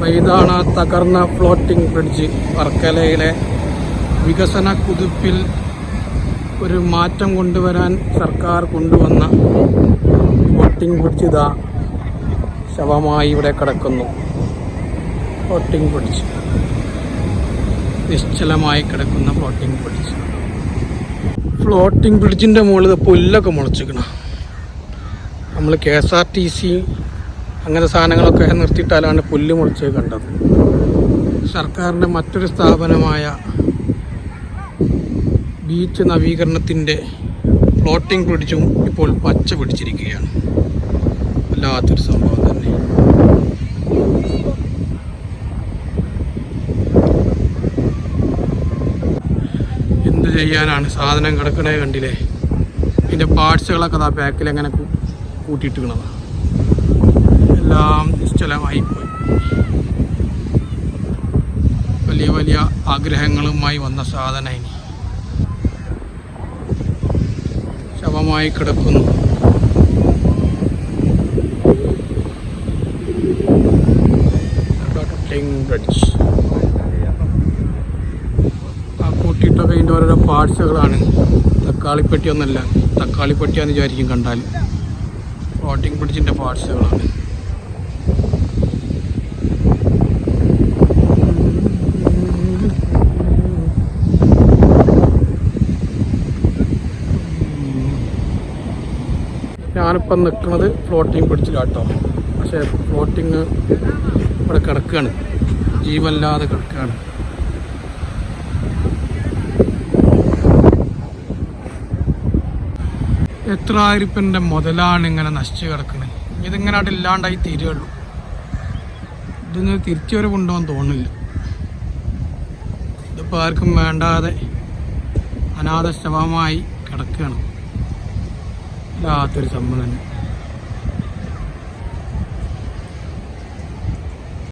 അപ്പോൾ ഇതാണ് തകർന്ന ഫ്ലോട്ടിംഗ് ബ്രിഡ്ജ് വർക്കലയിലെ വികസന കുതിപ്പിൽ ഒരു മാറ്റം കൊണ്ടുവരാൻ സർക്കാർ കൊണ്ടുവന്ന ഫ്ലോട്ടിംഗ് ബ്രിഡ്ജ് ഇതാ ശവമായി ഇവിടെ കിടക്കുന്നു. ഫ്ലോട്ടിംഗ് ബ്രിഡ്ജ് നിശ്ചലമായി കിടക്കുന്ന ഫ്ലോട്ടിംഗ് ബ്രിഡ്ജ് ഫ്ലോട്ടിംഗ് ബ്രിഡ്ജിന്റെ മുകളിൽ പുല്ലൊക്കെ മുളച്ചിക്കണം നമ്മൾ K S R T C അങ്ങനെ സാധനങ്ങളൊക്കെ നിർത്തിയിട്ടാലാണ് പുല്ല് മുളച്ച് കണ്ടത്. സർക്കാരിന്റെ മറ്റൊരു സ്ഥാപനമായ ബീച്ച് നവീകരണത്തിന്റെ ഫ്ലോട്ടിംഗ് ബ്രിഡ്ജും ഇപ്പോൾ പച്ച പിടിച്ചിരിക്കുകയാണ്. വല്ലാത്തൊരു സംഭവം തന്നെ. എന്ത് ചെയ്യാനാണ് സാധനം കിടക്കണേ കണ്ടില്ലേ? ഇതിന്റെ പാർട്സുകളൊക്കെ ആ പാക്കിൽ കൂട്ടിയിട്ടിക്കണതാണ് എല്ലാം നിശ്ചലമായിപ്പോയി. വലിയ വലിയ ആഗ്രഹങ്ങളുമായി വന്ന സാധന ഇനി. ശവമായി കിടക്കുന്നു. bridge. ആ കൂട്ടിയിട്ടൊക്കെ ഇതിന്റെ ഓരോരോ പാർട്സുകളാണ്. തക്കാളിപ്പെട്ടിയൊന്നല്ല തക്കാളിപ്പെട്ടിയാന്ന് വിചാരിക്കും കണ്ടാൽ ഫ്ലോട്ടിംഗ് ബ്രിഡ്ജിന്റെ പാർട്സുകളാണ്. ഞാനിപ്പം നിൽക്കുന്നത് ഫ്ലോട്ടിങ് പിടിച്ചിലാട്ടോ. പക്ഷേ ഫ്ലോട്ടിങ് ഇവിടെ കിടക്കുകയാണ്. ജീവല്ലാതെ കിടക്കുകയാണ്. എത്ര ആയിരപ്പന്റെ മുതലാണ് ഇങ്ങനെ നശിച്ചു കിടക്കുന്നത് ഇതിങ്ങനെ ആയിട്ട് ഇല്ലാണ്ടായി തീരുകയുള്ളൂ. ഇതൊന്ന് തിരിച്ചു വരെ കൊണ്ടുപോകാൻ തോന്നില്ല ഇതിപ്പോൾ ആർക്കും വേണ്ടാതെ അനാഥ ശവമായി കിടക്കുകയാണ്. വല്ലാത്തൊരു സംഭവം തന്നെ.